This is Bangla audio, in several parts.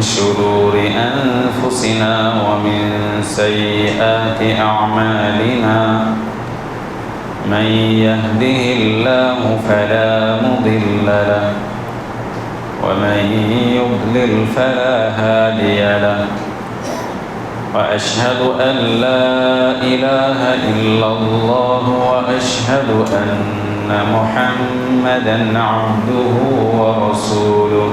شرور أنفسنا ومن سيئات أعمالنا. من يهده الله فلا مضل له ومن يضلل فلا هادي له. وأشهد أن لا إله إلا الله وأشهد أن محمدا عبده ورسوله.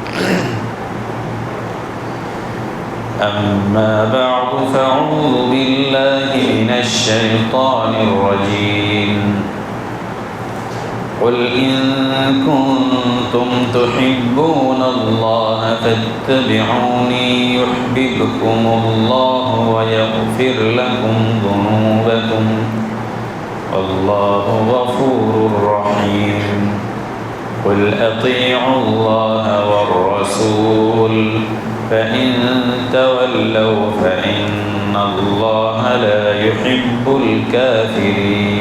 أما بعد فأعوذ بالله من الشيطان الرجيم. قل إن كنتم تحبون الله فاتبعوني يحببكم الله ويغفر لكم ذنوبكم. والله غفور رحيم. قل أطيعوا الله والرسول. فإن تولوا فإن الله لا يحب الكافرين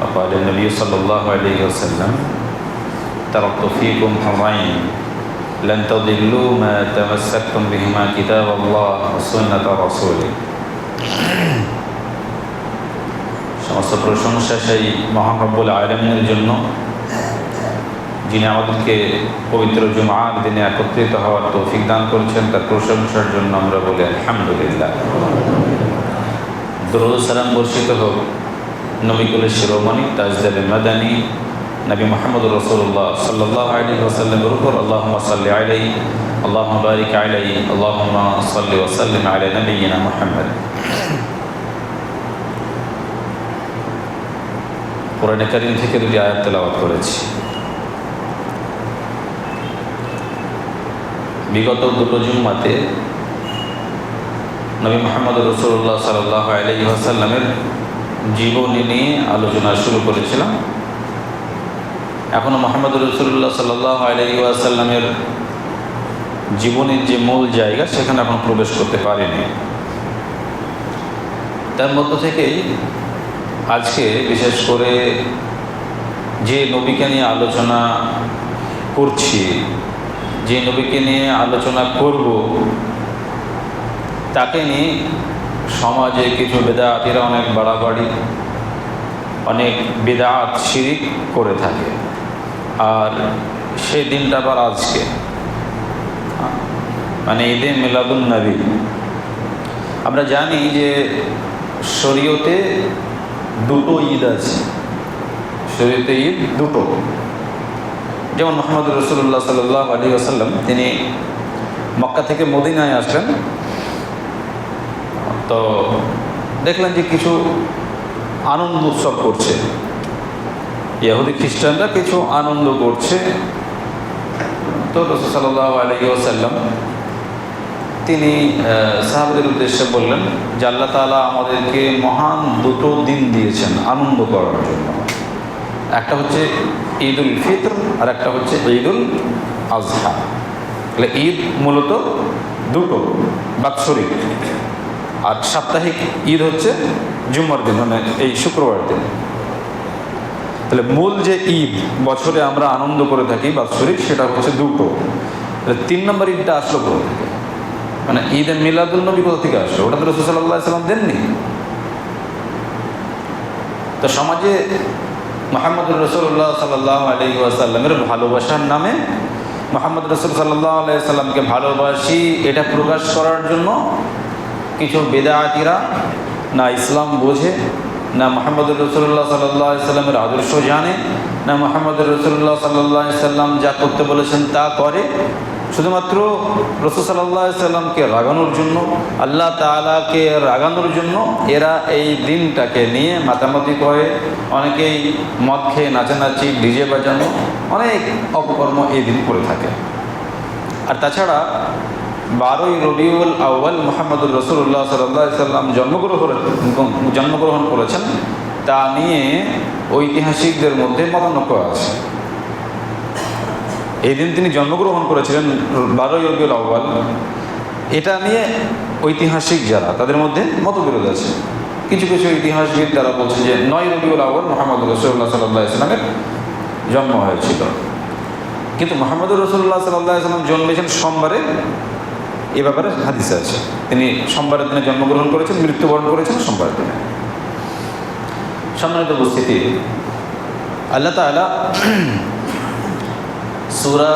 وقال النبي صلى الله عليه وسلم تركت فيكم حرين لن تضلوا ما تمسكتم بهما كتاب الله وسنة رسوله সমস্ত প্রশংসা সেই মহানব্বুল আলমিনের জন্য যিনি আমাদেরকে পবিত্র জুমার দিনে একত্রিত হওয়ার তৌফিক দান করেছেন, তার প্রশংসার জন্য আমরা বলি আলহামদুলিল্লাহ। দরুদ সালাম বর্ষিত হোক। নবিকুলের শিরোমণি তাজদাল মাদানী, নবী মোহাম্মদ রসুল্লাহ সাল্লাহ আলী ওসাল্লামের উপর আল্লাহ সাল্লি আলাই আল্লাহ বারিক আলাই আল্লাহ সাল্লি ওসাল্লিম আলাই নবীনা মোহাম্মদ। কোরআনে থেকে দুটি আয়াত তেলাওয়াত করেছি। বিগত দুটো জুম্মাতে নবী মোহাম্মদ রসুল্লাহ সাল্লাহ আলহি আসাল্লামের জীবনী নিয়ে আলোচনা শুরু করেছিলাম। এখনও মোহাম্মদ রসুল্লাহ সাল্লাহ আলহি আসাল্লামের জীবনের যে মূল জায়গা, সেখানে এখন প্রবেশ করতে পারেনি। তার মধ্য থেকেই আজকে বিশেষ করে যে নবীকে নিয়ে আলোচনা করছি যে নবীকে নিয়ে আলোচনা করব, তাকে নিয়ে সমাজে কিছু বেদাতিরা অনেক বাড়াবাড়ি, অনেক বেদাত শিরিক করে থাকে। আর সেই দিনটা আবার আজকে। মানে ঈদে মিলাদুল নবী। আমরা জানি যে শরীয়তে দুটো ঈদ আছে। শরীয়তে ঈদ দুটো। যেমন মোহাম্মদ রসুল্লাহ সাল্লাহ আলী আসাল্লাম তিনি মক্কা থেকে মদিনায় আসলেন। তো দেখলেন যে কিছু আনন্দ উৎসব করছে। ইয়াহুদি খ্রিস্টানরা কিছু আনন্দ করছে। তো রসুল সাল্লাহ আলী আসাল্লাম তিনি সাহাবদের উদ্দেশ্যে বললেন যে আল্লাহ তালা আমাদেরকে মহান দুটো দিন দিয়েছেন আনন্দ করার জন্য। একটা হচ্ছে ঈদ উল ফিতর আর একটা হচ্ছে ঈদ উল আজহা। তাহলে ঈদ মূলত দুটো, বাৎসরিক। আর সাপ্তাহিক ঈদ হচ্ছে জুম্মার দিন মানে এই শুক্রবার দিন। তাহলে মূল যে ঈদ, বছরে আমরা আনন্দ করে থাকি বাৎসরিক, সেটা হচ্ছে দুটো। তাহলে তিন নম্বর ঈদটা আসলো কোথা থেকে? মানে ঈদে মিলাদুল নবী কোথা থেকে আসলো? ওটা তো রসুল সাল্লাহ সাল্লাম দেননি। তো সমাজে মোহাম্মদ রসুল্লাহ সাল্লাহ আলী আসাল্লামের ভালোবাসার নামে মোহাম্মদ রসুল সাল্লাহ আলাইসাল্লামকে ভালোবাসি, এটা প্রকাশ করার জন্য কিছু বেদায়াতিরা না ইসলাম বোঝে, না মোহাম্মদ রসুল্লাহ সাল্লাহ সাল্লামের আদর্শ জানে, না মোহাম্মদ রসুল্লাহ সাল্লাহ সাল্লাম যা করতে বলেছেন তা করে। শুধুমাত্র রসুল সাল্লাহ সাল্লামকে রাগানোর জন্য, আল্লাহ তালাকে রাগানোর জন্য এরা এই দিনটাকে নিয়ে মাতামাতি করে, অনেকেই মদ খেয়ে নাচানাচি, ডিজে বাজানো, অনেক অপকর্ম এই দিন করে থাকে। আর তাছাড়া বারোই রবিউল আউ্বাল মোহাম্মদুর রসুল্লাহ সাল্লাহ সাল্লাম জন্মগ্রহণ জন্মগ্রহণ করেছেন, তা নিয়ে ঐতিহাসিকদের মধ্যে মতানক্য আছে। এই দিন তিনি জন্মগ্রহণ করেছিলেন বারোই রবিউল আউ্বাল এটা নিয়ে ঐতিহাসিক যারা, তাদের মধ্যে মতবিরোধ আছে। কিছু কিছু ইতিহাসবিদ তারা বলছে যে নয় রবিউল আউ্বাল মোহাম্মদ রসুল্লাহ সাল্লাহ ইসলামের জন্ম হয়েছিল। কিন্তু মোহাম্মদ রসুল্লাহ সাল্লাহ সাল্লাম জন্মেছেন সোমবারে, এ ব্যাপারে হাদিসে আছে। তিনি সোমবারের দিনে জন্মগ্রহণ করেছেন, মৃত্যুবরণ করেছেন সোমবারের দিনে। সম্মানিত উপস্থিতি, আল্লাহ তালা সুরা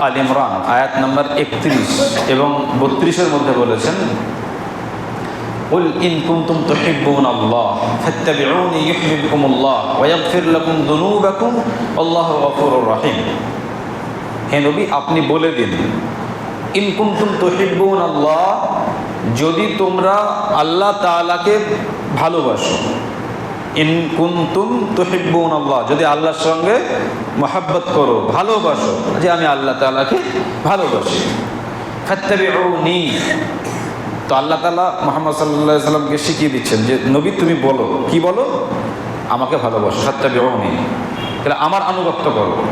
আল ইমরান আয়াত নম্বর একত্রিশ এবং বত্রিশের মধ্যে বলেছেন قل إن كنتم تحبون الله فاتبعوني يحببكم الله ويغفر لكم ذنوبكم والله غفور رحيم হে নবী আপনি বলে দিন ইন কুনতুম তুহিব্বুন আল্লাহ যদি তোমরা আল্লাহ তাআলাকে ভালোবাসো ইন কুনতুম আল্লাহ। যদি আল্লাহর সঙ্গে মহাব্বত করো, ভালোবাসো, যে আমি আল্লাহ তালাকে ভালোবাসি। ফাত্তাবিউনি। তো আল্লাহ তালা মোহাম্মদ সাল্লাহ সাল্লামকে শিখিয়ে দিচ্ছেন যে, নবী, তুমি বলো। কি বলো? আমাকে ভালোবাসো। ফাত্তাবি নেই তাহলে আমার আনুগত্য করো।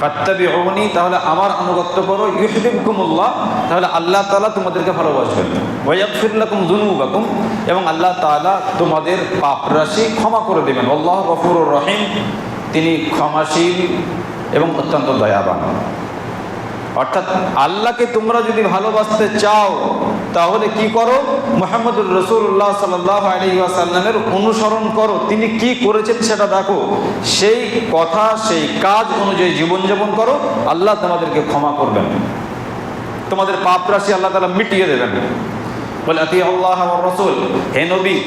ফাত্তাবি অহনি তাহলে আমার আনুগত্য করো ইউহিবকুমুল্লাহ তাহলে আল্লাহ তালা তোমাদেরকে ভালোবাসবেন। ওয়াইয়াকফিরলাকুম দুনুবাকুম এবং আল্লাহ তালা তোমাদের পাপ রাশি ক্ষমা করে দেবেন। আল্লাহ গফুরুর রহিম, তিনি ক্ষমাশীল এবং অত্যন্ত দয়াবান। অর্থাৎ আল্লাহকে তোমরা যদি ভালোবাসতে চাও, তাহলে কি করো? মোহাম্মদুর রসুল্লাহ সাল্লাহ অনুসরণ করো। তিনি কি করেছেন সেটা দেখো। সেই কথা, সেই কাজ অনুযায়ী জীবনযাপন করো। আল্লাহ তোমাদেরকে ক্ষমা করবেন। তোমাদের পাপ রাশি আল্লাহ তালা মিটিয়ে দেবেন। বলে আতি আল্লাহ রসুল, হে নবী,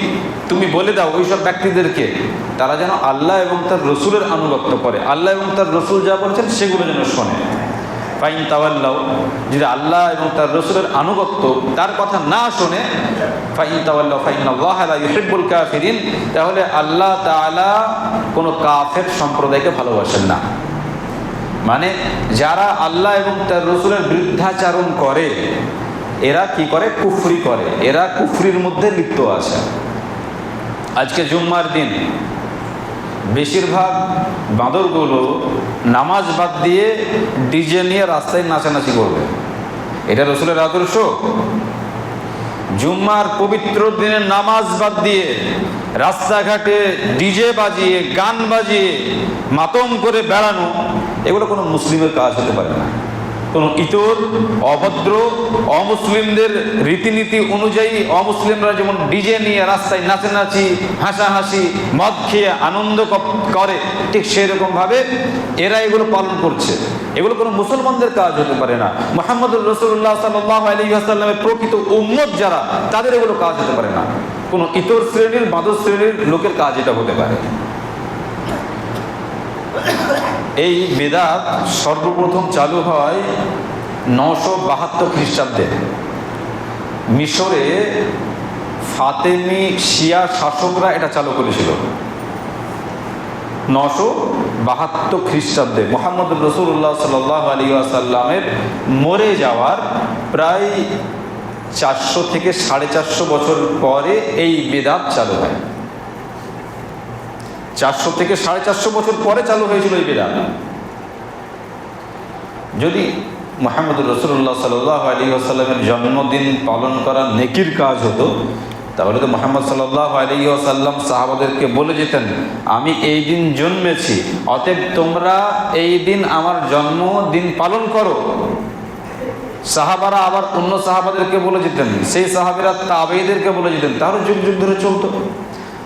তুমি বলে দাও ওইসব ব্যক্তিদেরকে, তারা যেন আল্লাহ এবং তার রসুলের আনুগত্য করে। আল্লাহ এবং তার রসুল যা বলেছেন সেগুলো যেন শোনে। ফাইন তাওয়াল্লাও যদি আল্লাহ এবং তার রসুলের আনুগত্য, তার কথা না শোনে ফাইন তাওয়াল্লাহ ফাইন ইউহিব্বুল কাফিরিন, তাহলে আল্লাহ তাআলা কোনো কাফের সম্প্রদায়কে ভালোবাসেন না। মানে যারা আল্লাহ এবং তার রসুলের বৃদ্ধাচারণ করে, এরা কি করে? কুফরি করে। এরা কুফরির মধ্যে লিপ্ত আছে। আজকে জুম্মার দিন বেশিরভাগ বাঁদরগুলো নামাজ বাদ দিয়ে ডিজে নিয়ে রাস্তায় নাচানাচি করবে। এটা রসুলের আদর্শ। জুম্মার পবিত্র দিনে নামাজ বাদ দিয়ে রাস্তাঘাটে ডিজে বাজিয়ে, গান বাজিয়ে, মাতম করে বেড়ানো, এগুলো কোনো মুসলিমের কাজ হতে পারে না। কোনো ইতর, অভদ্র, অমুসলিমদের রীতিনীতি অনুযায়ী অমুসলিমরা যেমন ডিজে নিয়ে রাস্তায় নাচানাচি হাসাহাসি, মদ খেয়ে আনন্দ করে, ঠিক সেরকমভাবে এরা এগুলো পালন করছে। এগুলো কোনো মুসলমানদের কাজ হতে পারে না। মোহাম্মদুর রসুল্লাহ সাল্লাহ আলী আসাল্লামের প্রকৃত উম্মত যারা, তাদের এগুলো কাজ হতে পারে না। কোনো ইতর শ্রেণির, মাদক শ্রেণির লোকের কাজ এটা হতে পারে। এই বেদাত সর্বপ্রথম চালু হয় নশো বাহাত্তর খ্রিস্টাব্দে। মিশরে ফাতেমি শিয়া শাসকরা এটা চালু করেছিল। নশো বাহাত্তর খ্রিস্টাব্দে মোহাম্মদ রসুল্লাহ সাল্লাহ আলী আসাল্লামের মরে যাওয়ার প্রায় চারশো থেকে সাড়ে চারশো বছর পরে এই বেদাত চালু হয়। চারশো থেকে সাড়ে চারশো বছর পরে চালু হয়েছিল এই বেদাত। যদি মোহাম্মদ রসুল্লাহ সাল্লাহ আলী আসাল্লামের জন্মদিন পালন করা নেকির কাজ হতো, তাহলে তো মোহাম্মদ সাল্লাহ আলী আসাল্লাম সাহাবাদেরকে বলে যেতেন, আমি এই দিন জন্মেছি, অতএব তোমরা এই দিন আমার জন্মদিন পালন করো। সাহাবারা আবার অন্য সাহাবাদেরকে বলে যেতেন, সেই সাহাবিরা তাবেইদেরকে বলে যেতেন, তারও যুগ যুগ ধরে চলতো।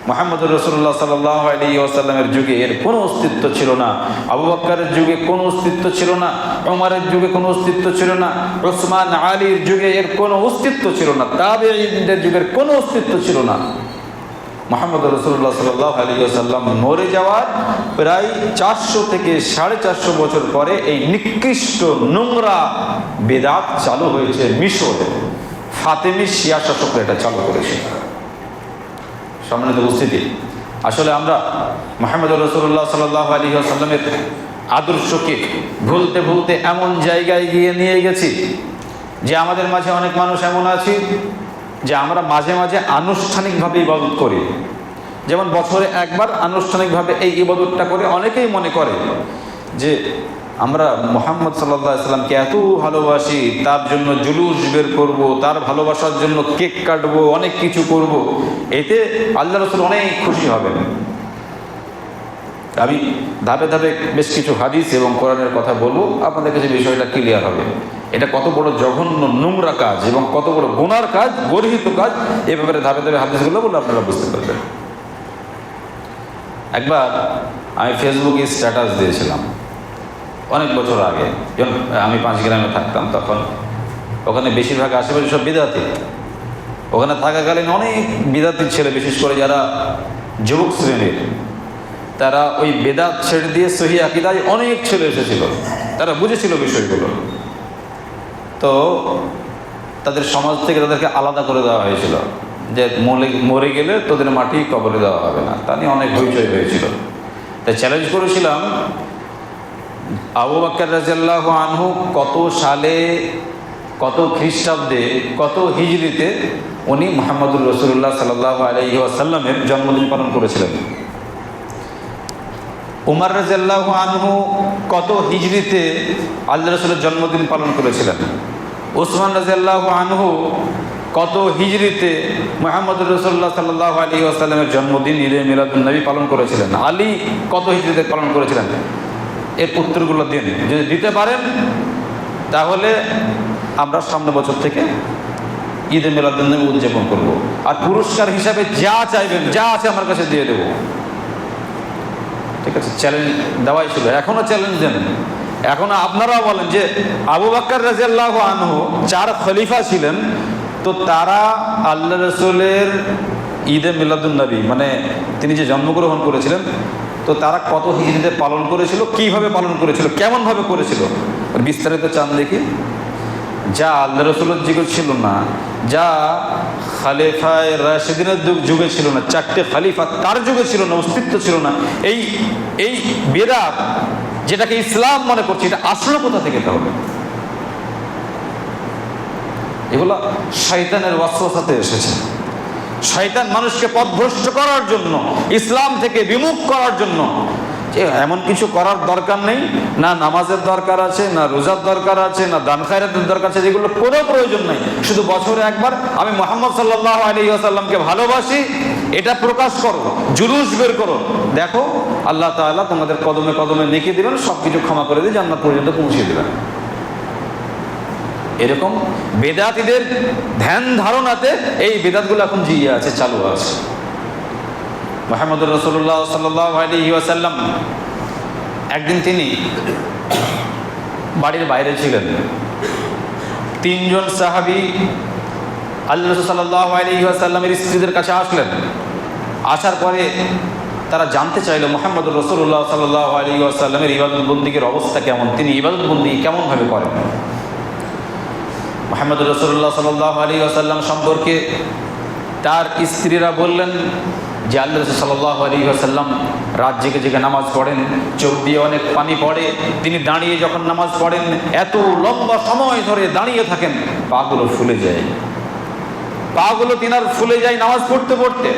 মোহাম্মদ রসুল্লাহ সাল্লাহ আলী আসাল্লামের যুগে এর কোনো অস্তিত্ব ছিল না। আবু বাক্কারের যুগে কোনো অস্তিত্ব ছিল না। ওমারের যুগে কোনো অস্তিত্ব ছিল না। ওসমান আলীর যুগে এর কোনো অস্তিত্ব ছিল না। তাবেঈদের যুগের কোনো অস্তিত্ব ছিল না। মোহাম্মদ রসুল্লাহ সাল্লাহ আলী আসাল্লাম মরে যাওয়ার প্রায় চারশো থেকে সাড়ে চারশো বছর পরে এই নিকৃষ্ট নোংরা বেদাত চালু হয়েছে মিশরে। ফাতেমি শিয়া শাসকরা এটা চালু করেছে। সম্মানিত উপস্থিতি। আসলে আমরা মোহাম্মদ রসুল্লাহ সাল্লাহ আলী আসাল্লামের আদর্শকে ভুলতে ভুলতে এমন জায়গায় গিয়ে নিয়ে গেছি যে আমাদের মাঝে অনেক মানুষ এমন আছি যে আমরা মাঝে মাঝে আনুষ্ঠানিকভাবে ইবাদত করি। যেমন বছরে একবার আনুষ্ঠানিকভাবে এই ইবাদতটা করে অনেকেই মনে করে যে আমরা মোহাম্মদ সাল্লাহ সাল্লামকে এত ভালোবাসি, তার জন্য জুলুস বের করব, তার ভালোবাসার জন্য কেক কাটবো, অনেক কিছু করব। এতে আল্লাহ রসুল অনেক খুশি হবেন। আমি ধাপে ধাপে বেশ কিছু হাদিস এবং কোরআনের কথা বলব, আপনাদের কাছে বিষয়টা ক্লিয়ার হবে। এটা কত বড় জঘন্য, নোংরা কাজ এবং কত বড় গুনার কাজ, গর্হিত কাজ, এ ব্যাপারে ধাপে ধাপে হাদিসগুলো বলে আপনারা বুঝতে পারবেন। একবার আমি ফেসবুকে স্ট্যাটাস দিয়েছিলাম। অনেক বছর আগে, যখন আমি পাঁচ গ্রামে থাকতাম তখন, ওখানে বেশিরভাগ আশেপাশে সব বিদাতি ওখানে থাকাকালীন অনেক বিদাতির ছেলে, বিশেষ করে যারা যুবক শ্রেণির, তারা ওই বেদাত ছেড়ে দিয়ে সহি আকিদায় অনেক ছেলে এসেছিল। তারা বুঝেছিল বিষয়গুলো। তো তাদের সমাজ থেকে তাদেরকে আলাদা করে দেওয়া হয়েছিল যে মরে মরে গেলে তোদের মাটি কবরে দেওয়া হবে না। তা নিয়ে অনেক হইচই হয়েছিল। তাই চ্যালেঞ্জ করেছিলাম আবু বাক্কার রাজিয়াল্লাহ আনহু কত সালে, কত খ্রিস্টাব্দে, কত হিজড়িতে উনি মোহাম্মদুর রসুল্লাহ সাল্লাহ আলহি আসাল্লামের জন্মদিন পালন করেছিলেন। উমার রাজিয়াল্লাহ আনহু কত হিজড়িতে আল্লাহ রসুলের জন্মদিন পালন করেছিলেন। ওসমান রাজিয়াল্লাহ আনহু কত হিজড়িতে মোহাম্মদ রসুল্লাহ সাল্লাহ আলী আসাল্লামের জন্মদিন ঈদে মিলাদুলনবী পালন করেছিলেন। আলী কত হিজড়িতে পালন করেছিলেন? এর উত্তরগুলো দিন। যদি দিতে পারেন, তাহলে আমরা সামনে বছর থেকে ঈদে মিলাদুলনবী উদযাপন করব। আর পুরস্কার হিসাবে যা চাইবেন, যা আছে আমার কাছে দিয়ে দেবো। ঠিক আছে চ্যালেঞ্জ দেওয়াই ছিল। এখনও চ্যালেঞ্জ দেন। এখন আপনারাও বলেন যে আবু বাক্কার রাজিয়াল্লাহ আনহু চার খলিফা ছিলেন, তো তারা আল্লাহ রসুলের ঈদে মিলাদুলনবী মানে তিনি যে জন্মগ্রহণ করেছিলেন তো তারা কত হিজড়িতে পালন করেছিল, কীভাবে পালন করেছিল, কেমনভাবে করেছিল? বিস্তারিত চান দেখি। যা আল্লাহ রসুলের যুগে ছিল না, যা খালিফায় রাশেদিনের যুগে ছিল না, চারটে খালিফা তার যুগে ছিল না, অস্তিত্ব ছিল না। এই এই বেদাত যেটাকে ইসলাম মনে করছে, এটা আসলো কোথা থেকে তাহলে? এগুলো শয়তানের ওয়াসওয়াসাতে এসেছে। শয়তান মানুষকে পথভ্রষ্ট করার জন্য, ইসলাম থেকে বিমুখ করার জন্য। এমন কিছু করার দরকার নেই, না নামাজের দরকার আছে, না রোজার দরকার আছে, না দান খায়রাতের দরকার আছে, যেগুলো কোনো প্রয়োজন নেই। শুধু বছরে একবার আমি মোহাম্মদ সাল্লাহ আলী আসাল্লামকে ভালোবাসি, এটা প্রকাশ করো, জুলুস বের করো। দেখো, আল্লাহ তাআলা তোমাদের কদমে কদমে লিখে দিবেন সব কিছু ক্ষমা করে দিয়ে জান্নাত পর্যন্ত পৌঁছে দেবেন। এরকম বেদাতিদের ধ্যান ধারণাতে এই বেদাতগুলো এখন জিয়ে আছে, চালু আছে। মোহাম্মদুর রসুল্লাহ সাল্লাহ আলী ওয়াসাল্লাম, একদিন তিনি বাড়ির বাইরে ছিলেন। তিনজন সাহাবি আল্লাহ সাল্লাহ আলী ওয়াসাল্লামের স্ত্রীদের কাছে আসলেন। আসার পরে তারা জানতে চাইল মোহাম্মদুর রসুল্লাহ সাল্লাহ আলী ওয়াসাল্লামের ইবাদত বন্দীকের অবস্থা কেমন? তিনি ইবাদত বন্দি কেমনভাবে করেন? মোহাম্মদ রসুল্লাহ সাল্লাহ আলী আসাল্লাম সম্পর্কে তার স্ত্রীরা বললেন যে আল্লাহ সাল্লাহ আলী আসাল্লাম রাত জেগে জেগে নামাজ পড়েন, চোখ দিয়ে অনেক পানি পড়ে। তিনি দাঁড়িয়ে যখন নামাজ পড়েন, এত লম্বা সময় ধরে দাঁড়িয়ে থাকেন, পাগুলো ফুলে যায়। পাগুলো তিনার ফুলে যায় নামাজ পড়তে পড়তে।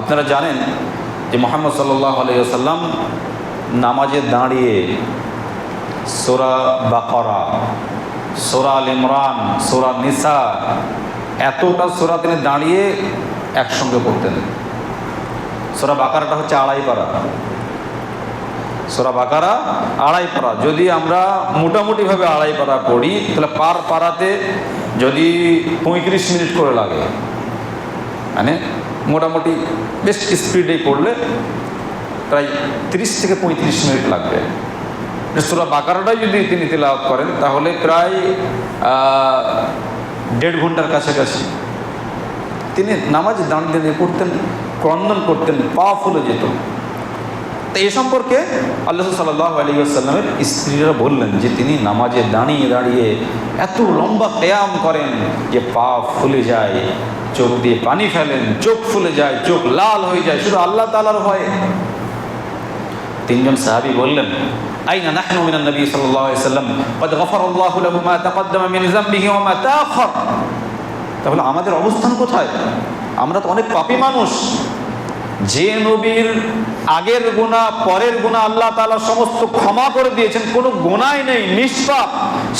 আপনারা জানেন যে মোহাম্মদ সাল্লাহ আলী আসাল্লাম নামাজে দাঁড়িয়ে সোরা বাকরা সোরা আল ইমরান, সোরা নিসা, এতটা সোরা তিনি দাঁড়িয়ে একসঙ্গে পড়তেন। সোরা বাকারাটা হচ্ছে আড়াই পারা। সোরা বাকারা আড়াই পারা। যদি আমরা মোটামুটিভাবে আড়াই পারা পড়ি, তাহলে পার পাড়াতে যদি পঁয়ত্রিশ মিনিট করে লাগে মানে মোটামুটি বেশ স্পিডে পড়লে প্রায় তিরিশ থেকে পঁয়ত্রিশ মিনিট লাগবে। সুরা বাকারাটাই যদি তিনি তেলাওয়াত করেন, তাহলে প্রায় দেড় ঘণ্টার কাছাকাছি তিনি নামাজ দাঁড়িয়ে দাঁড়িয়ে পড়তেন, ক্রন্দন করতেন, পা ফুলে যেত। তো এ সম্পর্কে আল্লাহ সাল্লাহ আলী আসাল্লামের স্ত্রীরা বললেন যে তিনি নামাজে দাঁড়িয়ে দাঁড়িয়ে এত লম্বা কেয়াম করেন যে পা ফুলে যায়, চোখ দিয়ে পানি ফেলেন, চোখ ফুলে যায়, চোখ লাল হয়ে যায়, শুধু আল্লাহ তালার হয় তিনজন সাহাবি বললেন আইনা নাহনু মিনান নবী সাল্লাল্লাহু আলাইহি সাল্লাম قد غفر الله له ما تقدم من ذنبه وما تأخر তাহলে আমাদের অবস্থান কোথায় আমরা তো অনেক পাপী মানুষ যে নবীর আগের গুণা পরের গুণা আল্লাহ তাআলা সমস্ত ক্ষমা করে দিয়েছেন কোনো গুনাই নেই নিষ্পাপ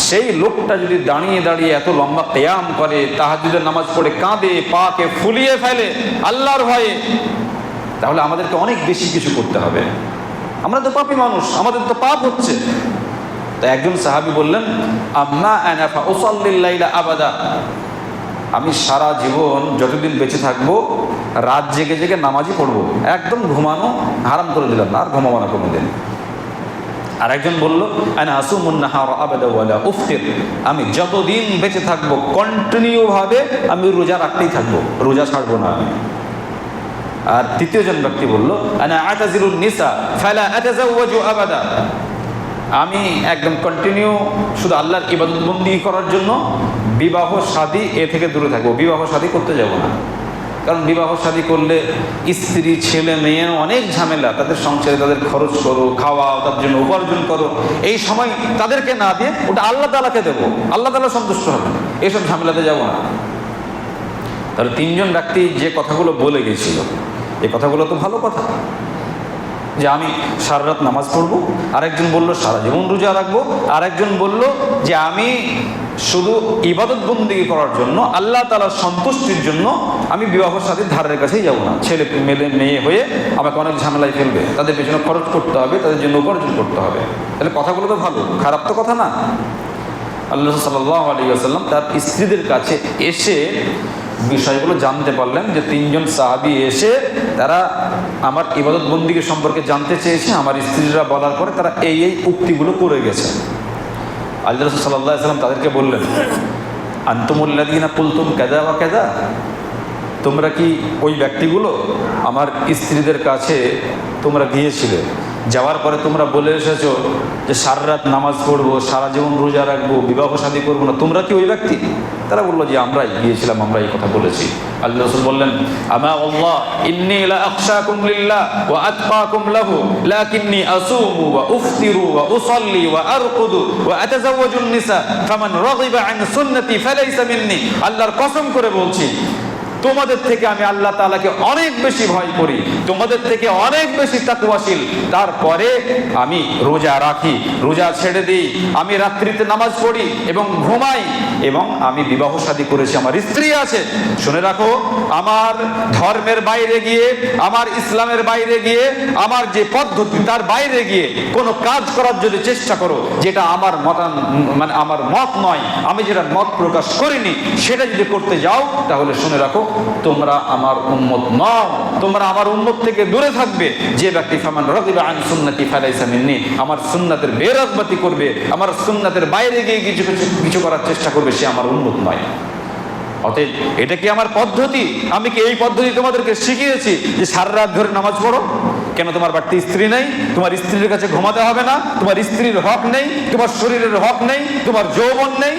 সেই লোকটা যদি দাঁড়িয়ে দাঁড়িয়ে এত লম্বা কেয়াম করে তাহাজুদের নামাজ পড়ে কাঁদে পাকে ফুলিয়ে ফেলে আল্লাহর ভয়ে তাহলে আমাদেরকে অনেক বেশি কিছু করতে হবে আমরা তো পাপী মানুষ, আমাদের তো পাপ হচ্ছে। তো একজন সাহাবি বললেন, আম্মা আনাফা ওসাল্লিল্লাইলা আবাদা। আমি সারা জীবন যতদিন বেঁচে থাকব, রাত জেগে জেগে নামাজই পড়ব। একদম ঘুমানো হারাম করে দিলাম, আর ঘুমাবো না কোনোদিন। আর একজন বলল উফতির। আমি যতদিন বেঁচে থাকব কন্টিনিউ ভাবে আমি রোজা রাখতেই থাকব, রোজা ছাড়বো না আমি। আর তৃতীয় জন ব্যক্তি বলল আমি একদম কন্টিনিউ শুধু আল্লাহর ইবাদতবন্দি করার জন্য বিবাহ শাদী এ থেকে দূরে থাকব। বিবাহ শাদী করতে যাব না। কারণ বিবাহ শাদী করলে স্ত্রী, ছেলে, মেয়ে অনেক ঝামেলা। তাদের সংসারে তাদের খরচ করো, খাওয়া তার জন্য উপার্জন করো। এই সময় তাদেরকে না দিয়ে ওটা আল্লাহ তালাকে দেবো। আল্লাহ তালা সন্তুষ্ট হবে এইসব ঝামেলাতে যাব না। তাহলে তিনজন ব্যক্তি যে কথাগুলো বলে গেছিল এই কথাগুলো তো ভালো কথা। যে আমি সারা রাত নামাজ পড়ব, আরেকজন বলল, সারা জীবন রোজা রাখব, আরেকজন বলল যে আমি শুধু ইবাদত বন্দিগি করার জন্য, আল্লাহ তালার সন্তুষ্টির জন্য আমি বিবাহ সাথীর ধারের কাছেই যাব না। ছেলে, মেলে, মেয়ে হয়ে আমাকে অনেক ঝামেলায় ফেলবে। তাদের পেছনে খরচ করতে হবে, তাদের জন্য উপার্জন করতে হবে। তাহলে কথাগুলো তো ভালো, খারাপ তো কথা না। আল্লাহ সাল্লাহ আলী আসাল্লাম তার স্ত্রীদের কাছে এসে বিষয়গুলো জানতে পারলেন যে তিনজন সাহাবি এসে তারা আমার ইবাদত বন্দিকে সম্পর্কে জানতে চেয়েছে, আমার স্ত্রীরা বলার পরে তারা এই এই উক্তিগুলো করে গেছে। আল্লাহ রসুল সাল্লাম তাদেরকে বললেন আন্তমুল্লাদিনা পুলতুম কেদা বা কেদা তোমরা কি ওই ব্যক্তিগুলো আমার স্ত্রীদের কাছে তোমরা গিয়েছিলে? যাওয়ার পরে তোমরা বলে এসেছ যে সারা রাত নামাজ পড়ব, সারা জীবন রোজা রাখব, বিবাহ শাদী করব না। তোমরা কি ওই ব্যক্তি? তারা বলল যে আমরাই গিয়েছিলাম, আমরা এই কথা বলেছি। আল্লাহ বললেন লা আল্লাহর কসম করে বলছি তোমাদের থেকে আমি আল্লাহ তাআলাকে অনেক বেশি ভয় করি। তোমাদের থেকে অনেক বেশি তাকওয়াশীল। তারপরে আমি রোজা রাখি, রোজা ছেড়ে দিই, আমি রাত্রিতে নামাজ পড়ি এবং ঘুমাই এবং আমি বিবাহ শাদী করেছি, আমার স্ত্রী আছে। শুনে রাখো, আমার ধর্মের বাইরে গিয়ে, আমার ইসলামের বাইরে গিয়ে, আমার যে পদ্ধতি তার বাইরে গিয়ে কোনো কাজ করার যদি চেষ্টা করো, যেটা আমার মতান মানে আমার মত নয়, আমি যেটা মত প্রকাশ করিনি, সেটা যদি করতে যাও, তাহলে শুনে রাখো তোমরা আমার উম্মত নও। তোমরা আমার উম্মত থেকে দূরে থাকবে। যে ব্যক্তি ফামান রাগিবা আন সুন্নতি ফালাইসা মিন্নি, আমার সুন্নাতের বেরাগবাতি করবে, আমার সুন্নাতের বাইরে গিয়ে কিছু কিছু কিছু করার চেষ্টা করবে, সে আমার উন্মত নয়। অতএব এটা কি আমার পদ্ধতি? আমি কি এই পদ্ধতি তোমাদেরকে শিখিয়েছি যে সারা রাত ধরে নামাজ পড়ো? কেন তোমার বাড়তি স্ত্রী নেই? তোমার স্ত্রীর কাছে ঘুমাতে হবে না? তোমার স্ত্রীর হক নেই? তোমার শরীরের হক নেই? তোমার যৌবন নেই?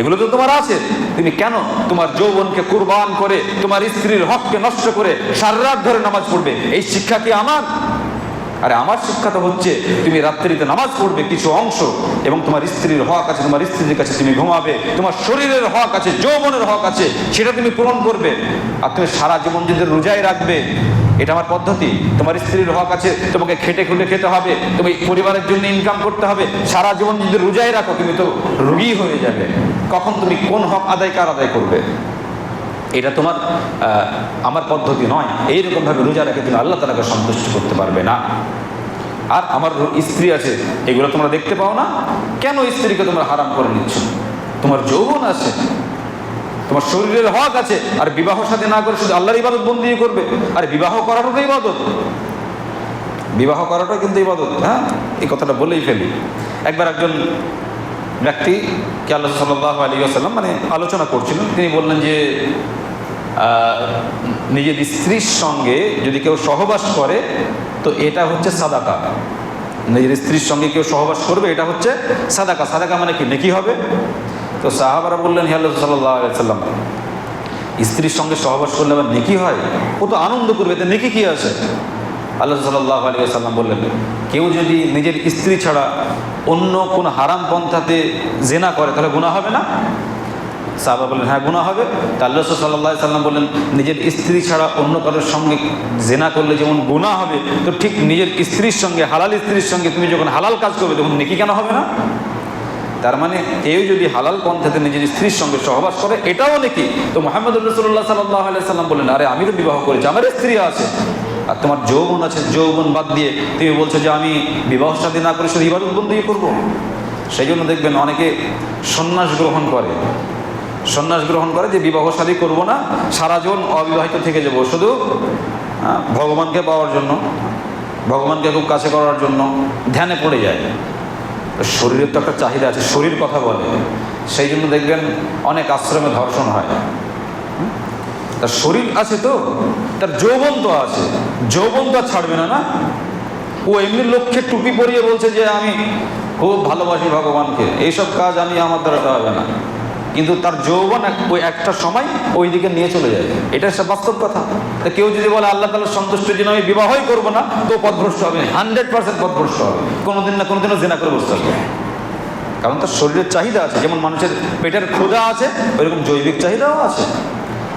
এগুলো তো তোমার আছে। তুমি কেন তোমার যৌবনকে কুরবান করে, তোমার স্ত্রীর হককে নষ্ট করে সারা ধরে নামাজ পড়বে? এই শিক্ষা কি আমার? আরে আমার শিক্ষা তো হচ্ছে তুমি রাত্রিতে নামাজ পড়বে কিছু অংশ এবং তোমার স্ত্রীর হক আছে, তোমার স্ত্রীর কাছে তুমি ঘুমাবে, তোমার শরীরের হক আছে, যৌবনের হক আছে, সেটা তুমি পূরণ করবে। আর তুমি সারা জীবন যদি রোজাই রাখবে এটা আমার পদ্ধতি। তোমার স্ত্রীর হক আছে, তোমাকে খেটে খুটে খেতে হবে, তুমি পরিবারের জন্য ইনকাম করতে হবে, সারা জীবন যদি রোজাই রাখো, তুমি তো রুগী হয়ে যাবে। কখন তুমি কোন হক আদায়, কার আদায় করবে? এটা তোমার আমার পদ্ধতি নয়। এইরকমভাবে রোজা রেখে তুমি আল্লাহ তালাকে সন্তুষ্ট করতে পারবে না। আর আমার স্ত্রী আছে, এগুলো তোমরা দেখতে পাও না। কেন স্ত্রীকে তোমরা হারাম করে নিচ্ছ? তোমার যৌবন আছে তোমার শরীরের হক আছে, আর বিবাহ সাথে না করে শুধু আল্লাহর ইবাদত বন্দি করবে, আর বিবাহ করারও তো ইবাদত। বিবাহ করাটা কিন্তু ইবাদত হ্যাঁ? এই কথাটা বলেই ফেলি। একবার একজন ব্যক্তি, কে আল্লাহ সাল্লাহ আলী আসাল্লাম মানে আলোচনা করছিলেন তিনি বললেন যে নিজের স্ত্রীর সঙ্গে যদি কেউ সহবাস করে, তো এটা হচ্ছে সাদাকা। নিজের স্ত্রীর সঙ্গে কেউ সহবাস করবে, এটা হচ্ছে সাদাকা। সাদাকা মানে কি? নেকি হবে। তো সাহাবারা বললেন, হে আল্লাহ সাল্লাহ সাল্লাম স্ত্রীর সঙ্গে সহবাস করলে আবার নেকি হয়? ও তো আনন্দ করবে, এতে নেকি কি আছে? আল্লাহ সাল্লাহ আলী সাল্লাম বললেন, কেউ যদি নিজের স্ত্রী ছাড়া অন্য কোন হারাম পন্থাতে জেনা করে, তাহলে গুণা হবে না? সাহাবা বললেন হ্যাঁ গুণা হবে। তা আল্লাহ সাল্লাহ সাল্লাম বললেন, নিজের স্ত্রী ছাড়া অন্য কারোর সঙ্গে জেনা করলে যেমন গুণা হবে, তো ঠিক নিজের স্ত্রীর সঙ্গে, হালাল স্ত্রীর সঙ্গে তুমি যখন হালাল কাজ করবে, তখন নেকি কেন হবে না? তার মানে কেউ যদি হালাল পন্থাতে নিজের স্ত্রীর সঙ্গে সহবাস করে, এটাও নাকি? তো মোহাম্মদ রসুল্লাহ সাল্লাহ সাল্লাম বললেন আরে আমি তো বিবাহ করেছি আমার স্ত্রী আছে। আর তোমার যৌবন আছে, যৌবন বাদ দিয়ে তুমি বলছো যে, আমি বিবাহ সাথে না করে শুধু ইবাদত বন্ধই করব? সেই জন্য দেখবেন অনেকে সন্ন্যাস গ্রহণ করে। সন্ন্যাস গ্রহণ করে যে, বিবাহ শাদী করব না সারা জীবন অবিবাহিত থেকে যাব, শুধু ভগবানকে পাওয়ার জন্য, ভগবানকে খুব কাছে করার জন্য ধ্যানে পড়ে যায়। শরীরের তো একটা চাহিদা আছে, শরীর কথা বলে। সেই জন্য দেখবেন অনেক আশ্রমে ধর্ষণ হয়? তার শরীর আছে তো, তার যৌবন তো আছে। যৌবন তো ছাড়বে না না? ও এমনি লক্ষ্যে টুপি পরিয়ে বলছে যে, আমি খুব ভালোবাসি ভগবানকে। এইসব কাজ আমি আমার দ্বারা হবে না। কিন্তু তার যৌবন ওই একটা সময় ওই দিকে নিয়ে চলে যায়। এটা সব বাস্তব কথা। তা কেউ যদি বলে, আল্লাহ তালার সন্তুষ্টির জন্য আমি বিবাহই করব না, তো পথভ্রষ্ট হবে। হান্ড্রেড পার্সেন্ট পথভ্রষ্ট হবে। কোনোদিন না কোনোদিনও জেনা করে বসতে হবে। কারণ তার শরীরের চাহিদা আছে। যেমন মানুষের পেটের ক্ষুধা আছে, ওইরকম জৈবিক চাহিদাও আছে।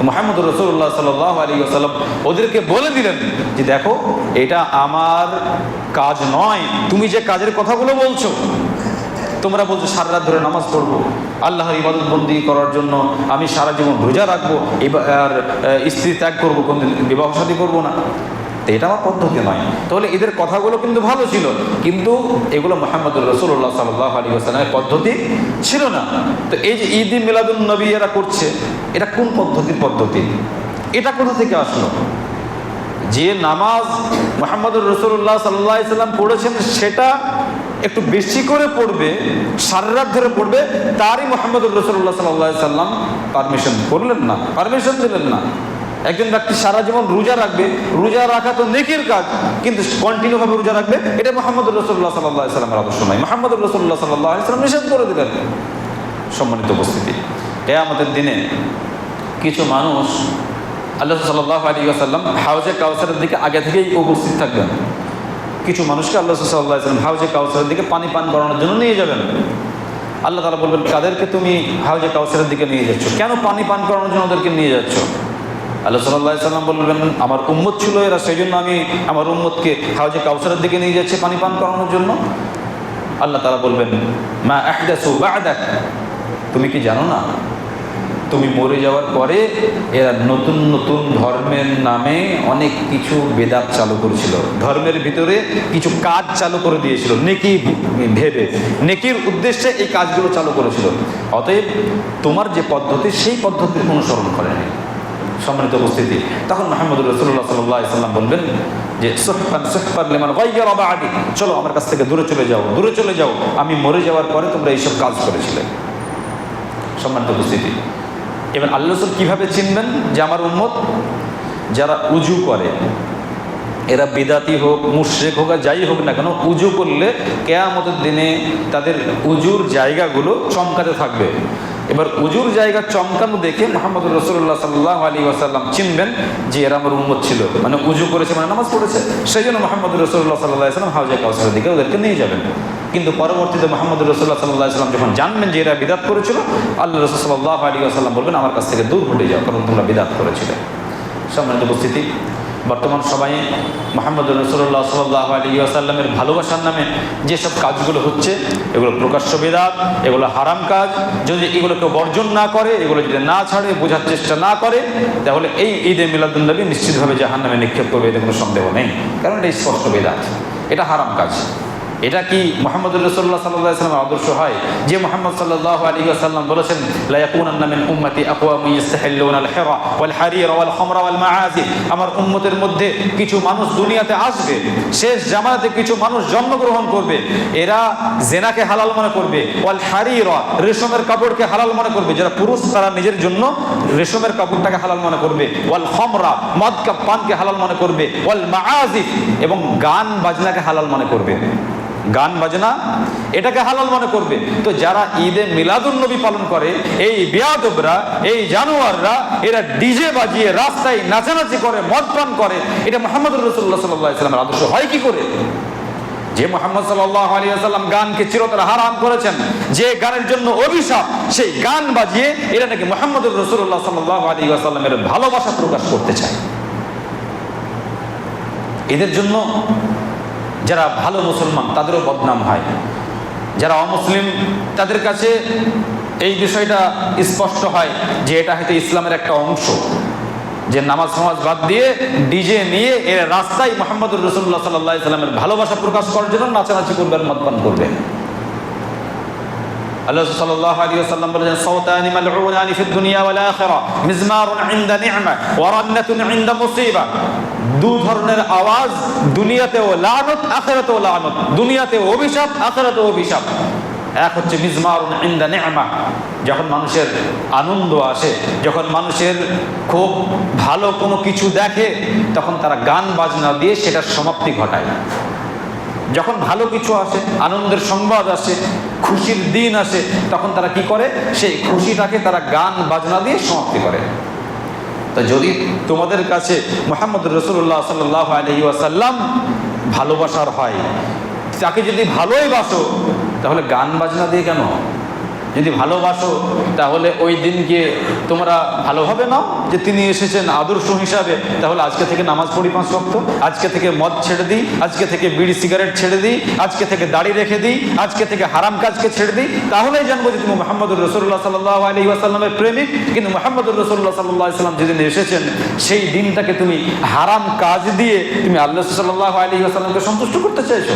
মোহাম্মদ রসুল্লাহ সাল আলী আসাল্লাম ওদেরকে বলে দিলেন যে, দেখো, এটা আমার কাজ নয়। তুমি যে কাজের কথাগুলো বলছো তোমরা বলছো, সারা রাত ধরে নামাজ পড়ব। আল্লাহর ইবাদত বন্দি করার জন্য আমি সারা জীবন রোজা রাখব আর স্ত্রী ত্যাগ করব, কোনদিন বিবাহ সাথী করব না। তো এটা আমার পদ্ধতি নয়। তাহলে এদের কথাগুলো কিন্তু ভালো ছিল, কিন্তু এগুলো মোহাম্মদুর রসুল্লাহ সাল্লাহ আলী আসলামের পদ্ধতি ছিল না। তো এই যে ঈদ মিলাদুল নবী এরা করছে, এটা কোন পদ্ধতির পদ্ধতি? এটা কোথা থেকে আসলো? যে নামাজ মোহাম্মদুর রসুল্লাহ সাল্লাহ সাল্লাম পড়েছেন, সেটা একটু বেশি করে পড়বে, সারা রাত ধরে পড়বে, তারই মোহাম্মদুর রসুল্লাহ সাল্লাহ সাল্লাম পারমিশন করলেন না পারমিশন দিলেন না। একজন ব্যক্তি সারা জীবন রোজা রাখবে, রোজা রাখা তো নেকির কাজ, কিন্তু কন্টিনিউ ভাবে রোজা রাখবে, এটা মোহাম্মদ রসুল্লাহ সাল্লাহ সাল্লামের আদর্শ নয়। মোহাম্মদ রসুল্লাহ সাল্লাহ সাল্লাম নিষেধ করে দিলেন। সম্মানিত উপস্থিতি এ আমাদের দিনে কিছু মানুষ আল্লাহ সাল্লাহ আলী আসাল্লাম হাউজে কাউসারের দিকে আগে থেকেই উপস্থিত থাকবেন। কিছু মানুষকে আল্লাহ সাল্লাহ সাল্লাম হাউজে কাউসারের দিকে পানি পান করানোর জন্য নিয়ে যাবেন। আল্লাহ তালা বলবেন, কাদেরকে তুমি হাউজে কাউসারের দিকে নিয়ে যাচ্ছ? কেন পানি পান করানোর জন্য ওদেরকে নিয়ে যাচ্ছ? আল্লাহ সাল্লাহ সাল্লাম বলবেন, আমার উম্মত ছিল এরা সেই জন্য আমি আমার উম্মতকে হাউজে কাউসারের দিকে নিয়ে যাচ্ছি পানি পান করানোর জন্য। আল্লাহ তালা বলবেন, মা আহদাসু বাদাক। তুমি কি জানো না? তুমি মরে যাওয়ার পরে এরা নতুন নতুন ধর্মের নামে অনেক কিছু বেদাত চালু করেছিল। ধর্মের ভিতরে কিছু কাজ চালু করে দিয়েছিল, নেকি ভেবে। নেকির উদ্দেশ্যে এই কাজগুলো চালু করেছিল। অতএব তোমার যে পদ্ধতি, সেই পদ্ধতির অনুসরণ করেনি সম্মানিত উপস্থিতি, তখন মাহমুদ রসুল্লাহ সাল্লাহ সাল্লাম বলবেন যে, সুহফান সুহফান লেমান আদি চলো আমার কাছ থেকে দূরে চলে যাও, দূরে চলে যাও। আমি মরে যাওয়ার পরে তোমরা এইসব কাজ করেছিলে। সম্মানিত উপস্থিতি এবার আল্লাহ রসুল কীভাবে চিনবেন যে আমার উন্মত যারা উজু করে, এরা বিদাতি হোক, মুশ্রেক হোক আর যাই হোক না কেন, উজু করলে কেয়ামতের দিনে তাদের উজুর জায়গাগুলো চমকাতে থাকবে। এবার উজুর জায়গা চমকানো দেখে মোহাম্মদ রসুল্লাহ সাল্লাহ আলী ওয়াসাল্লাম চিনবেন যে এরা আমার উম্মত ছিল। মানে উজু করেছে মানে নামাজ পড়েছে। সেই জন্য মোহাম্মদ রসুল্লাহ সাল্লাহ সাল্লাম হাউজা দিকে ওদেরকে নিয়ে যাবেন। কিন্তু পরবর্তীতে মোহাম্মদ রসুল্লাহ সাল্লাহ সাল্লাম যখন জানবেন যে এরা বিদাত করেছিল, আল্লাহ রসুল সাল্লাহ আলী আসাল্লাম বলবেন, আমার কাছ থেকে দূর হটে যাও, কারণ তোমরা বিদাত করেছিলে। সম্মানিত উপস্থিতি বর্তমান সময়ে মোহাম্মদ রসুল্লাহ সাল্লাহ আলী আসাল্লামের ভালোবাসার নামে যেসব কাজগুলো হচ্ছে, এগুলো প্রকাশ্য বেদাত, এগুলো হারাম কাজ, যদি এগুলো কেউ বর্জন না করে, এগুলো যদি না ছাড়ে, বোঝার চেষ্টা না করে, তাহলে এই ঈদে মিলাদুল্নবী নিশ্চিতভাবে জাহান নামে নিক্ষেপ করবে, এতে কোনো সন্দেহ নেই। কারণ এটা স্পষ্ট বেদাত। এটা হারাম কাজ। এটা কি মোহাম্মদ রসুল্লাহ সাল্লাহ সাল্লামের আদর্শ হয়? যে মোহাম্মদ সাল্লাহ আলী আসাল্লাম বলেছেন, লায়াকুনান্না মিন উম্মতি আল হিরা ওয়াল হারির ওয়াল খামরা ওয়াল মাআজি আমার উম্মতের মধ্যে কিছু মানুষ দুনিয়াতে আসবে, শেষ জামানাতে কিছু মানুষ জন্মগ্রহণ করবে। এরা জেনাকে হালাল মনে করবে ওয়াল হারিরা রেশমের কাপড়কে হালাল মনে করবে। যারা পুরুষ, তারা নিজের জন্য রেশমের কাপড়টাকে হালাল মনে করবে। ওয়াল খামরা মদ কা- পানকে হালাল মনে করবে। ওয়াল মাআজিফ এবং গান বাজনাকে হালাল মনে করবে। গান বাজনা, এটাকে হালাল মনে করবে। তো যারা ঈদে মিলাদুল নবী পালন করে, এই বেয়াদবরা, এই জানোয়াররা, এরা ডিজে বাজিয়ে রাস্তায় নাচানাচি করে, মদ পান করে, এটা মোহাম্মদ রসুল্লাহ সাল্লাহ আদর্শ। হয় কি করে? যে মোহাম্মদ সাল্লাহ আলী আসাল্লাম গানকে চিরতর হারাম করেছেন, যে গানের জন্য অভিশাপ, সেই গান বাজিয়ে এরা নাকি মোহাম্মদ রসুল্লাহ সাল্লাহ আলী আসাল্লামের ভালোবাসা প্রকাশ করতে চায়। এদের জন্য যারা ভালো মুসলমান, তাদেরও বদনাম হয়। যারা অমুসলিম, তাদের কাছে এই বিষয়টা স্পষ্ট হয় যে এটা হয়তো ইসলামের একটা অংশ। যে নামাজ সমাজ বাদ দিয়ে ডিজে নিয়ে এর রাস্তায় মোহাম্মদুর রসুল্লাহ সাল্লাহ ইসলামের ভালোবাসা প্রকাশ করার জন্য নাচানাচি করবে আর মদপান করবে আল্লাহ দু ধরনের আওয়াজ, দুনিয়াতেও লানত, আখিরাতেও লানত। দুনিয়াতে অভিশাপ, আখিরাতেও অভিশাপ। এক হচ্ছে মিজমারুন ইনদা নি'মা। যখন মানুষের আনন্দ আসে, যখন মানুষের খুব ভালো কোনো কিছু দেখে, তখন তারা গান বাজনা দিয়ে সেটার সমাপ্তি ঘটায়। যখন ভালো কিছু আসে, আনন্দের সংবাদ আসে, খুশির দিন আসে, তখন তারা কি করে? সেই খুশিটাকে তারা গান বাজনা দিয়ে সমাপ্তি করে। তো যদি তোমাদের কাছে মোহাম্মদ রসুল্লাহ সাল্লাহ আলহি আসাল্লাম ভালোবাসার হয়, তাকে যদি ভালোই বাসো, তাহলে গান বাজনা দিয়ে কেন? যদি ভালোবাসো, তাহলে ওই দিনকে তোমরা ভালোভাবে নাও যে তিনি এসেছেন আদর্শ হিসাবে। তাহলে আজকে থেকে নামাজ পড়ি পাঁচ রক্ত, আজকে থেকে মদ ছেড়ে দিই, আজকে থেকে বিড়ি সিগারেট ছেড়ে দিই, আজকে থেকে দাড়ি রেখে দিই, আজকে থেকে হারাম কাজকে ছেড়ে দিই, তাহলেই জানব যে তুমি মোহাম্মদুর রসুল্লাহ সাল্লাহ আলী আসাল্লামের প্রেমিক। কিন্তু মোহাম্মদুর রসুল্লাহ সাল্লাহ সাল্লাম যেদিন এসেছেন, সেই দিনটাকে তুমি হারাম কাজ দিয়ে তুমি আল্লাহ সাল্লাহ আলী আসাল্লামকে সন্তুষ্ট করতে চাইছো?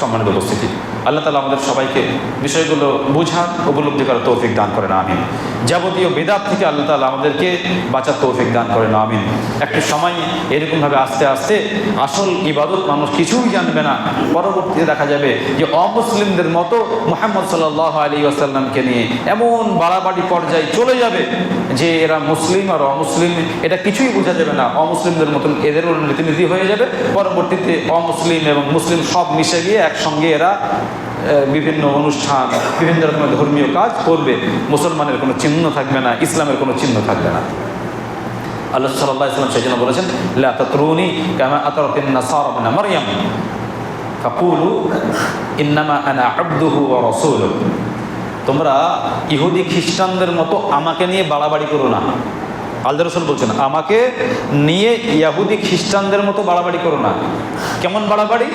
সম্মানিত উপস্থিতি। আল্লাহ তালা আমাদের সবাইকে বিষয়গুলো বোঝার উপলব্ধি করার তৌফিক দান করেন, আমিন। যাবতীয় বেদাত থেকে আল্লাহ তালা আমাদেরকে বাঁচার তৌফিক দান করেন, আমিন। একটা সময় এরকমভাবে আস্তে আস্তে আসল ইবাদত মানুষ কিছুই জানবে না। পরবর্তীতে দেখা যাবে যে অমুসলিমদের মতো মোহাম্মদ সাল্লাহ আলী আসাল্লামকে নিয়ে এমন বাড়াবাড়ি পর্যায়ে চলে যাবে। যে এরা মুসলিম আর অমুসলিম, এটা কিছুই বোঝা যাবে না। অমুসলিমদের মতন এদেরও রীতিনীতি হয়ে যাবে। পরবর্তীতে অমুসলিম এবং মুসলিম সব মিশে গিয়ে একসঙ্গে এরা বিভিন্ন অনুষ্ঠান, বিভিন্ন রকমের ধর্মীয় কাজ করবে। মুসলমানের কোনো চিহ্ন থাকবে না, ইসলামের কোনো চিহ্ন থাকবে না। আল্লাহ সাল্লাহ ইসলাম সেই জন্য বলেছেন, লা তাতরুনি কামা আতরাতিন নাসারা ইবনে মারইয়াম। ফাকুলু, ইন্নামা আনা আবদুহু ওয়া রাসূলুহু। তোমরা ইহুদি খ্রিস্টানদের মতো আমাকে নিয়ে বাড়াবাড়ি করো না। আল্লাহ রসুল বলছেন, আমাকে নিয়ে ইয়াহুদি খ্রিস্টানদের মতো বাড়াবাড়ি করো না। কেমন বাড়াবাড়ি?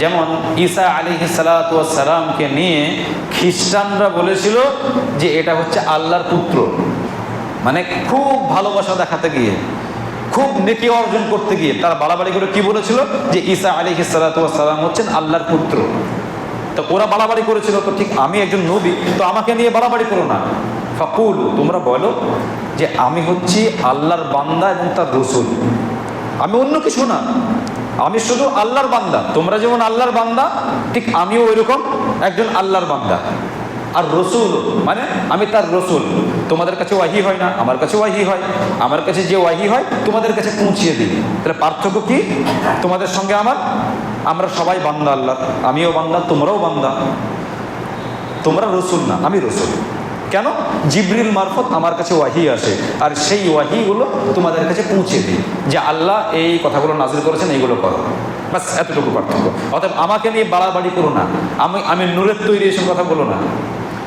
যেমন ঈসা আলী সালামকে নিয়ে খ্রিস্টানরা বলেছিল যে এটা হচ্ছে আল্লাহর পুত্র। মানে খুব ভালোবাসা দেখাতে গিয়ে, খুব নেকি অর্জন করতে গিয়ে তারা বাড়াবাড়ি করে কি বলেছিল? যে ঈসা আলী সালাম হচ্ছেন আল্লাহর পুত্র। তো ওরা বাড়াবাড়ি করেছিল, তো ঠিক আমি একজন নবী, তো আমাকে নিয়ে বাড়াবাড়ি করো না। ফাকুল, তোমরা বলো যে আমি হচ্ছি আল্লাহর বান্দা এবং তার রসুল। আমি অন্য কিছু না। আমি শুধু আল্লাহর বান্দা। তোমরা যেমন আল্লাহর বান্দা, ঠিক আমিও ওইরকম একজন আল্লাহর বান্দা। আর রসুল মানে আমি তার রসুল। তোমাদের কাছে ওয়াহি হয় না, আমার কাছে ওয়াহি হয়। আমার কাছে যে ওয়াহি হয়, তোমাদের কাছে পৌঁছিয়ে দিই। তাহলে পার্থক্য কি? তোমাদের সঙ্গে আমার আমরা সবাই বান্দা আল্লাহ আমিও বান্দা, তোমরাও বান্দা। তোমরা রসুল না, আমি রসুল। কেন? জিব্রিল মারফত আমার কাছে ওয়াহি আসে। আর সেই ওয়াহিগুলো তোমাদের কাছে পৌঁছে দিই যে আল্লাহ এই কথাগুলো নাজিল করেছেন, এইগুলো করো। বাস এতটুকু পার্থক্য। অতএব আমাকে নিয়ে বাড়াবাড়ি করো না। আমি আমি নূরের তৈরি এসব কথা বলো না।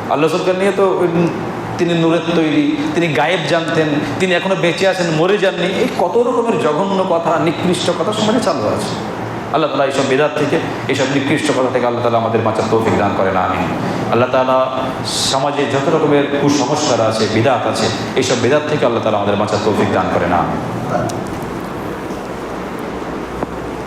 আল্লাহ সরকার নিয়ে তো তিনি নূরের তৈরি, তিনি গায়েব জানতেন, তিনি এখনও বেঁচে আছেন, মরে যাননি। এই কত রকমের জঘন্য কথা, নিকৃষ্ট কথা সমাজে চালু আছে। আল্লাহ তালা এইসব বেদাত থেকে, এইসব নিকৃষ্ট কথা থেকে আল্লাহ তালা আমাদের বাঁচার তৌফিক দান করেন আমি আল্লাহ তালা সমাজে যত রকমের কুসংস্কার আছে, বিদাত আছে, এইসব বেদাত থেকে আল্লাহ তালা আমাদের বাঁচার তৌফিক দান করেন আমি